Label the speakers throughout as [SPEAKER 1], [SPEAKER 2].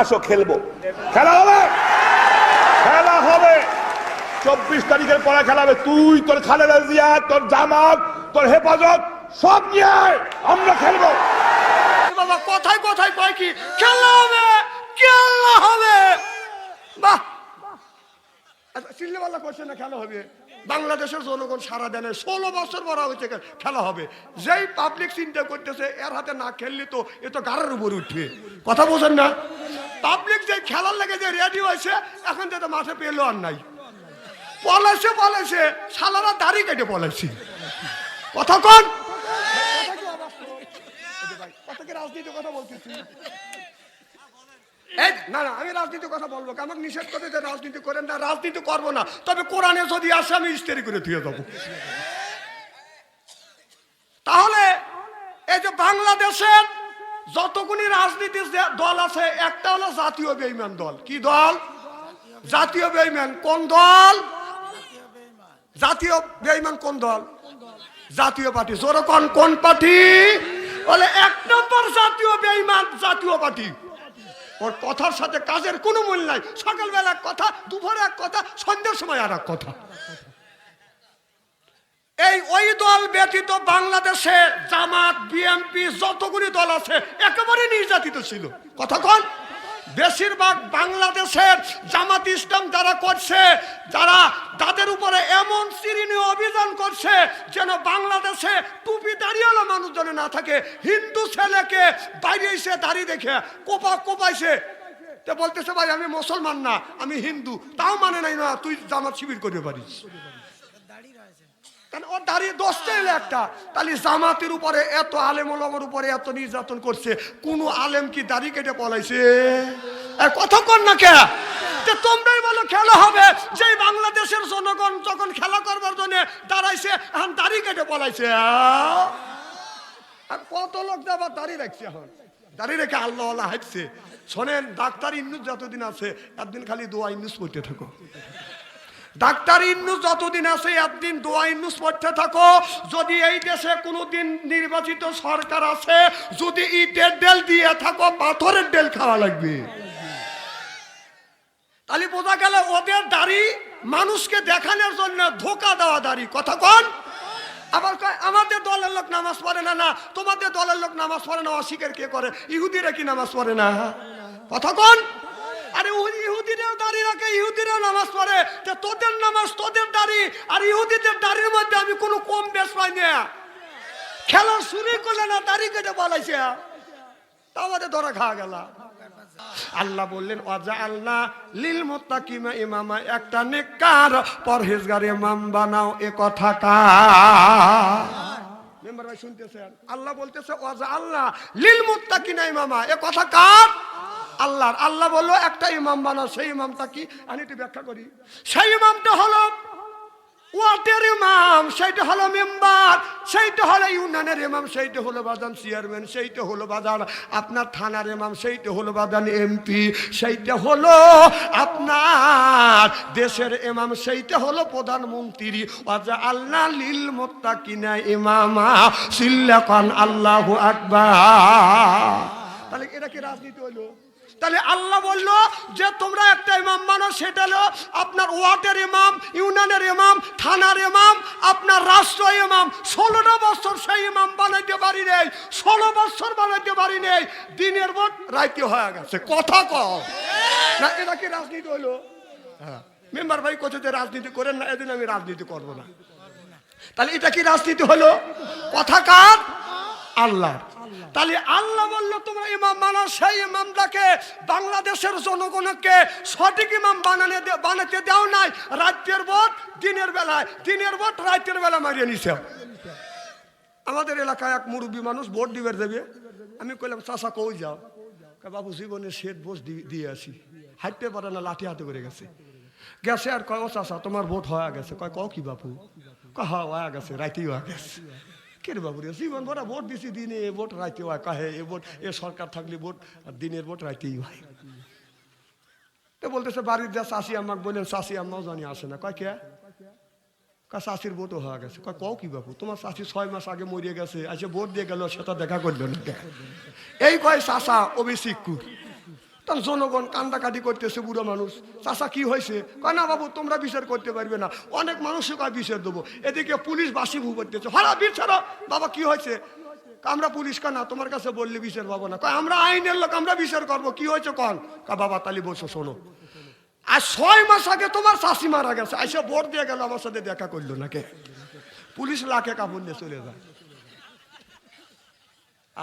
[SPEAKER 1] আসো খেলব। খেলা হবে! খেলা হবে! চব্বিশ তারিখের পরে খেলা হবে। তুই তোর খালেদা জিয়া তোর জামাত তোর হেফাজত সব নিয়ে আমরা খেলব।
[SPEAKER 2] বাবা কথায় কথায় কয় কি? খেলা হবে! খেলা হবে! বাহ! আচ্ছা, চিল্লেবাল্লা করছে না খেলা হবে। বাংলাদেশের জনগণ সারা দেনে ষোলো বছর বড় হয়েছে খেলা হবে। যেই পাবলিক চিন্তা করতেছে এর হাতে না খেললে তো এ তো গাড়ের উপর উঠবে। কথা বোঝেন না? পাবলিক যে খেলার লেগে যে রেডি হয়েছে, এখন তো মাঠে পেল আর নাই। পলাইছে পলাইছে সালারা দাড়ি কেটে পলাইছি। রাজনীতির কথা বলতেছি? না না, আমি রাজনীতির কথা বলব নিষেধ করে যে রাজনীতি করেন না, রাজনীতি করব না। তবে কোরআনে যদি আসে, আমি করে ধুয়ে দেবো। তাহলে এই যে বাংলাদেশের যতগুলি রাজনীতির দল আছে, একটা হলো জাতীয় বেইমান দল। কি দল? জাতীয় বেইমান। কোন দল? জাতীয় বেইমান কোন দল? জাতীয় পার্টি। জোরে কোন কোন পার্টি? বলে, এক নম্বর জাতীয় বেইমান জাতীয় পার্টি। ওর কথার সাথে কাজের কোনো মূল নাই। সকালবেলা এক কথা, দুপুরে এক কথা, সন্ধ্যের সময় আর এক কথা। এই ওই দল ব্যতীত বাংলাদেশে জামাত বিএনপি যতগুলি দল আছে, একেবারে নির্যাতিত ছিল। কন? বেশিরভাগ বাংলাদেশের জামাত ইসলাম যারা করছে, যারা তাদের উপরে এমন চিরিনীয় অভিযান করছে, যেন বাংলাদেশে টুপি দাঁড়িয়েও মানুষজনে না থাকে। হিন্দু ছেলেকে বাইরে এসে দাঁড়িয়ে দেখে, কোপা কোপাইছে তে বলতেছে, ভাই, আমি মুসলমান না, আমি হিন্দু। তাও মানে নাই না, তুই জামাত শিবির করতে পারিস। ওর একটা। তাহলে উপরে এত আলেম উপরে এত নির্যাতন করছে আলেম কি দাড়ি কেটে পলাইছে? কর না কে? তোমরাই বলো হবে, যেই বাংলাদেশের জনগণ যখন খেলা করবার জন্য দাঁড়াইছে, এখন দাড়ি কেটে পলাইছে। আর কত লোক আবার দাঁড়িয়ে রাখছে এখন? দাঁড়িয়ে রেখে আল্লাহ হাঁটছে। শোনেন, ডাক্তার ইন্নুস যতদিন আছে, একদিন খালি দোয়া ইন্নুস পড়তে থাকো। ডাক্তার ইন্নুস যতদিন আছে, একদিন দোয়া ইন্নুস পড়তে থাকো। যদি এই দেশে কোনোদিন নির্বাচিত সরকার আছে, যদি ইটের ডেল দিয়ে থাকো, পাথরের ডেল খাওয়া লাগবে। তাহলে বোঝা গেল ওদের দাড়ি মানুষকে দেখানোর জন্য ধোকা দেওয়া দাড়ি। কথা কন। আবার আমাদের দলের লোক নামাজ পড়ে না না, তোমাদের দলের লোক নামাজ পড়ে না, অস্বীকার কে করে? ইহুদিরা কি নামাজ পড়ে না? কথা কন। আরে ইহুদি- ইহুদিরাও দাড়ি রাখে, ইহুদিরাও নামাজ পড়ে। তা তোদের নামাজ তোদের দাড়ি, আর ইহুদিদের দাড়ির মধ্যে আমি কোনো কম বেশ পাই না। খেলা শুরু করলে না দাড়ি কেটে বলাইছে আমাদের ধরা খাওয়া গেল। আল্লাহ বললেন অজা আল্লাহ লীল লিল মোত্তাকিমা ইমামা, একটা নেককার পরহেজগার ইমাম বানাও, এ কথা কা। মেম্বার ভাই শুনতেছেন? আল্লাহ বলতেছে অজা আল্লাহ লীল লিল মুত্তাকিনা ইমামা, এ কথা কার? আল্লাহর। আল্লাহ বলল, একটা ইমাম বানাও, সেই ইমামটা কি? আমি একটু ব্যাখ্যা করি। সেই ইমামটা হলো ওয়াটের ইমাম, সেইটা হলো মেম্বার, সেইটা হলো ইউনিয়নের ইমাম, সেইটা হলো বাজান চেয়ারম্যান, সেইটা হলো বাজান আপনার থানার ইমাম, সেইটা হলো বাজান এমপি, সেইটা হলো আপনার দেশের ইমাম, সেইটা হলো প্রধানমন্ত্রী। ওয়াজা আল্লাহ লিল মোত্তাকিনা ইমামা সিল্লাকান আল্লাহু আকবার। তাহলে এটা কি রাজনীতি হলো? তাহলে আল্লাহ বলল যে, তোমরা একটা ইমাম মানো, সেটা হলো আপনার ওয়ার্ডের ইমাম, ইউনিয়নের ইমাম, থানার ইমাম, আপনার রাষ্ট্র ইমাম। ষোলোটা বছর সেই ইমাম বানাইতে পারি নেই, ষোলো বছর বানাইতে পারি নেই। দিনের ভোট রাইতে হয়ে গেছে। কথা কও। না, এটা কি রাজনীতি হলো? হ্যাঁ। মেম্বার ভাই কোথায় যে, রাজনীতি করেন না, এদিন আমি রাজনীতি করব না। তাহলে এটা কি রাজনীতি হলো? কথা কার? আল্লাহর। তাহলে আল্লাহ বলল, তোমরা ইমাম মানো সেই ইমামটাকে বাংলাদেশের জনগণকে সঠিক ইমাম বানানে বানাতে দাও নাই। রাতের ভোট, দিনের বেলায়, দিনের ভোট, রাতের বেলা মারিয়ে নিছে। আমাদের এলাকায় এক মুরব্বী মানুষ ভোট দিবে দেবে। আমি কইলাম চাষা কই যাও? বাবু, জীবনে শেষ বোস দিয়ে আসি। হাঁটতে পারে না, লাঠি হাতে করে গেছে। গেছে আর কয়, ও চাষা তোমার ভোট হয়ে গেছে। কয়, কও কি বাপু? কয় হ্যাঁ হয়ে গেছে রাইতেই হয়ে গেছে। কে রে বাবু রে? জীবন ভরা ভোট দিছি, দিনে এ ভোট, রাইতে হয়, কাহে এ ভোট, এ সরকার থাকলে ভোট, আর দিনের ভোট, রাইতেই হয়। তো বলতেছে, বাড়ির যা চাষি আমাকে বললেন চাষি আম্মাও জানি, আসে না। কয় কে? কা শাশির ভোটও হয়ে গেছে। কয়, কও কি বাবু? তোমার শাশি ছয় মাস আগে মরিয়ে গেছে আজকে ভোট দিয়ে গেল সেটা দেখা করল না। এই কয় শাসা অভিষিকুর তখন জনগণ কান্দাকাটি করতেছে বুড়ো মানুষ। চাষা কি হয়েছে? কয়, না বাবু, তোমরা বিচার করতে পারবে না। অনেক মানুষকে কয়, বিচার দেবো। এদিকে পুলিশ বাসি ভু করতেছে। হরা বিচার। বাবা, কি হয়েছে? আমরা পুলিশ কানা তোমার কাছে বললে বিচার পাবো না। কয়, আমরা আইনের লোক, আমরা বিচার করব। কি হয়েছে কন? কা বাবা তালি বসো, শোনো। আর ছয় মাস আগে তোমার শাশি মারা গেছে। আইসা ভোট দিয়ে গেল, আমার সাথে দেখা করল নাকি পুলিশ লাখে কাপড় নিয়ে চলে যায়।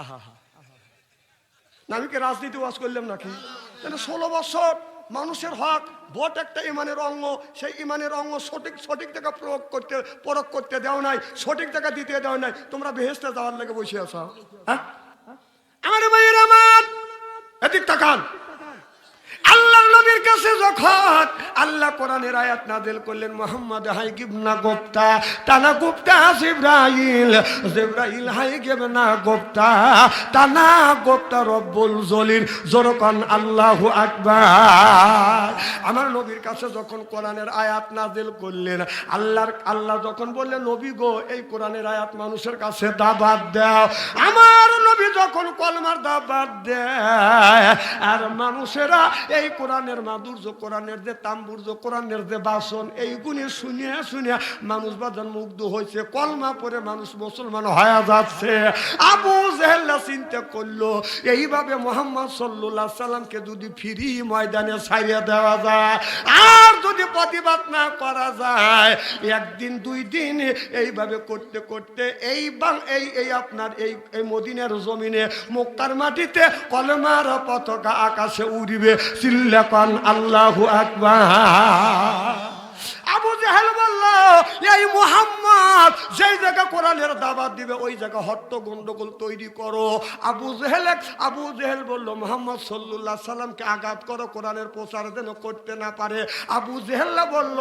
[SPEAKER 2] আহা হা না আমি কি রাজনীতি ওয়াজ করলাম নাকি? তাহলে ষোলো বছর মানুষের হক, ভোট একটা ইমানের অঙ্গ, সেই ইমানের অঙ্গ সঠিক সঠিক জায়গা প্রয়োগ করতে প্রয়োগ করতে দেও নাই, সঠিক জায়গা দিতে দেও নাই, তোমরা বেহেস্তে যাওয়ার লেগে বসে আছো। হ্যাঁ? আমার ভাইয়ের আমার! এদিক তাকান। নবীর কাছে যখন আল্লাহ কোরআনের আয়াত নাযিল করলেন, মোহাম্মদ হাই গিবনা গোপ্তা, তানা গোপ্তা জিব্রাইল জিব্রাইল হাই গিবনা গোপ্তা, তানা গোপ্তা রব্বুল জলিল, জোরকান আল্লাহু আকবার। আমার নবীর কাছে যখন কোরআনের আয়াত নাযিল করলেন, আল্লাহর, আল্লাহ যখন বললেন, নবী গো, এই কোরআনের আয়াত মানুষের কাছে দাবাত দাও। আমার নবী যখন কলমার দাবাত দেয়, আর মানুষেরা এই কোরআনের মাধুর্য, কোরআনের যে তাম্বুর্য, কোরআনের যে বাসন, এইগুলি শুনিয়া শুনিয়া মানুষ বাজান মুগ্ধ হয়েছে, কলমা পরে মানুষ মুসলমান হয়ে যাচ্ছে। আবু জেহেল্লা চিন্তা করল, এইভাবে মোহাম্মদ সাল্লাহ সাল্লামকে যদি ফিরি ময়দানে ছাড়িয়ে দেওয়া যায়, আর যদি প্রতিবাদ না করা যায়, একদিন, দুই দিন এইভাবে করতে করতে এই এই এই আপনার এই এই মদিনের জমিনে মুক্তার মাটিতে কলমার পতাকা আকাশে উড়িবে সিল্লাকান আল্লাহু আকবার। আবু জাহেল বলল, এই মোহাম্মদ, যেই জায়গা কোরআনের দাবাত দিবে, ওই জায়গা হট্ট গন্ডগোল তৈরি করো। আবু জেহেল আবু জেহেল বলল, মোহাম্মদ সাল্লাল্লাহু সাল্লামকে আঘাত করো, কোরআনের প্রচার যেন করতে না পারে। আবু জেহেল্লা বলল,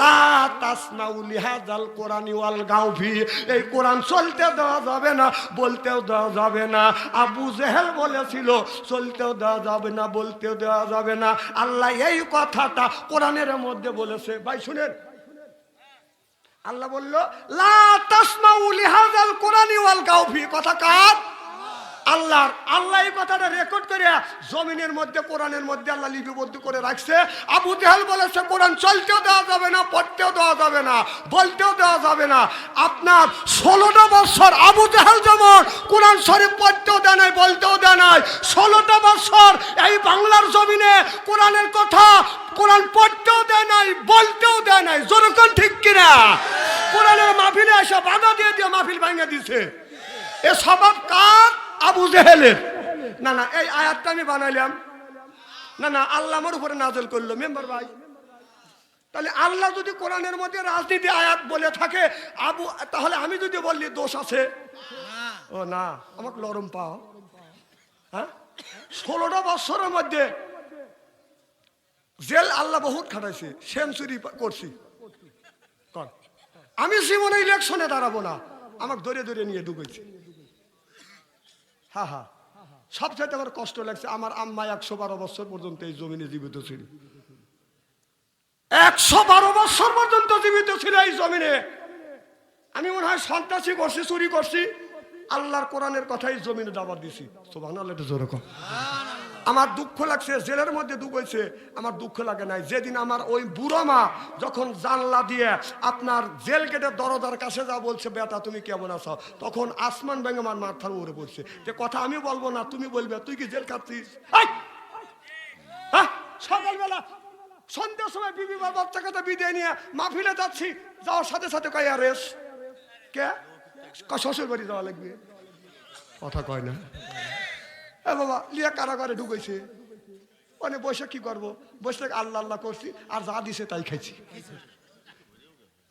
[SPEAKER 2] লা তাসনাউ লিহাজাল কোরআনি ওয়াল গাউফি এই কোরআন চলতে দেওয়া যাবে না, বলতেও দেওয়া যাবে না। আবু জেহেল বলেছিল, চলতেও দেওয়া যাবে না, বলতেও দেওয়া যাবে না। আল্লাহ এই কথাটা কোরআনের মধ্যে বলেছে। ভাই, শুনেন আল্লাহ বলল কথা কার? আল্লাহর। আল্লাহ এই কথাটা রেকর্ড করে জমিনের মধ্যে, কোরআনের মধ্যে আল্লাহ লিপিবদ্ধ করে রাখছে। আবু জেহেল বলেছে, কোরআন চলতেও দেওয়া যাবে না, পড়তেও দেওয়া যাবে না, বলতেও দেওয়া যাবে না। আপনার ষোলোটা বছর আবু জেহেল যেমন কোরআন শরীফ পড়তেও দেয় নাই, বলতেও দেয় নাই, ষোলোটা বছর এই বাংলার জমিনে কোরআনের কথা কোরআন পড়তেও দেয় নাই, বলতেও দেয় নাই। যেরকম ঠিক কিনা? এসে বাধা দিয়ে দিয়ে মাহফিল ভাঙে দিছে এ স্বভাব কার? আবু জেহেলের। না না, এই আয়াতটা আমি বানাইলাম। না না আল্লাহ আমার উপরে নাজল করল। মেম্বার ভাই, তাহলে আল্লাহ যদি কোরআনের মধ্যে রাজনীতি আয়াত বলে থাকে, আবু, তাহলে আমি যদি বললি দোষ আছে? ও না, আমাকে লরম পাও। হ্যাঁ? ষোলোটা বছরের মধ্যে জেল আল্লাহ বহুত খাটাইছে, সেঞ্চুরি করছি। কর। আমি জীবনে ইলেকশনে দাঁড়াবো না। আমাকে ধরে ধরে নিয়ে ঢুকেছে। হা হ্যাঁ সবচেয়ে আমার কষ্ট লাগছে, আমার আম্মা একশো বারো বছর পর্যন্ত এই জমিনে জীবিত ছিল। একশো বারো বছর পর্যন্ত জীবিত ছিল এই জমিনে। আমি মনে হয় সন্ত্রাসী করছি, চুরি করছি। আল্লাহর কোরআনের কথাই জমিনে দাবার দিছি। সোভান আল্লাহ জোরে। আমার দুঃখ লাগছে, জেলের মধ্যে ডুবেছে, আমার দুঃখ লাগে নাই। যেদিন আমার ওই বুড়ো মা যখন জানলা দিয়ে আপনার জেল গেটের দরজার কাছে যা বলছে, বেটা, তুমি কেমন আছো? তখন আসমান ব্যাঙে আমার মাথার উপরে পড়ছে। যে কথা আমি বলব না, তুমি বলবে, তুই কি জেল খাচ্ছিস! হ্যাঁ সকালবেলা সন্ধ্যার সময় বিবি বা বাচ্চা কথা বিদায় নিয়ে মাহফিলে যাচ্ছি, যাওয়ার সাথে সাথে কয়, আর, কে? শ্বশুর বাড়ি যাওয়া লাগবে? কথা কয় না। এ বাবা, লিয়া কারাগারে ঢুকেছে। মানে বসে কি করব? বসে আল্লাহ আল্লাহ করছি, আর যা দিছে তাই খাইছি।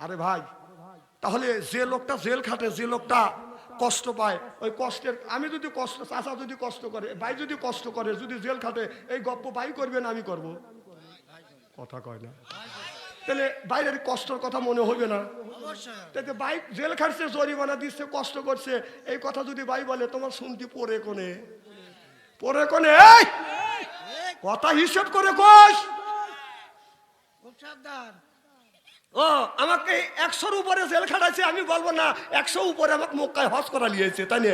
[SPEAKER 2] আরে ভাই, তাহলে যে লোকটা জেল খাটে, যে লোকটা কষ্ট পায়, ওই কষ্টের, আমি যদি কষ্ট চাষা যদি কষ্ট করে, ভাই যদি কষ্ট করে, যদি জেল খাটে, এই গপ্প ভাই করবে না, আমি করব। কথা কয় না। তাহলে বাইরের কষ্টের কথা মনে হবে না। তাতে বাইক জেল খাটছে, জরিমানা দিচ্ছে, কষ্ট করছে, এই কথা যদি ভাই বলে, তোমার শুনতে পড়ে কোনে? পরে কোনে এই কথা হিসেব করে কোষ
[SPEAKER 3] খুব সাবধান।
[SPEAKER 2] ও আমাকে একশোর উপরে জেল খাটাইছে আমি বলব না একশো উপরে আমাকে মক্কায় হস করা নিয়েছে তাই না?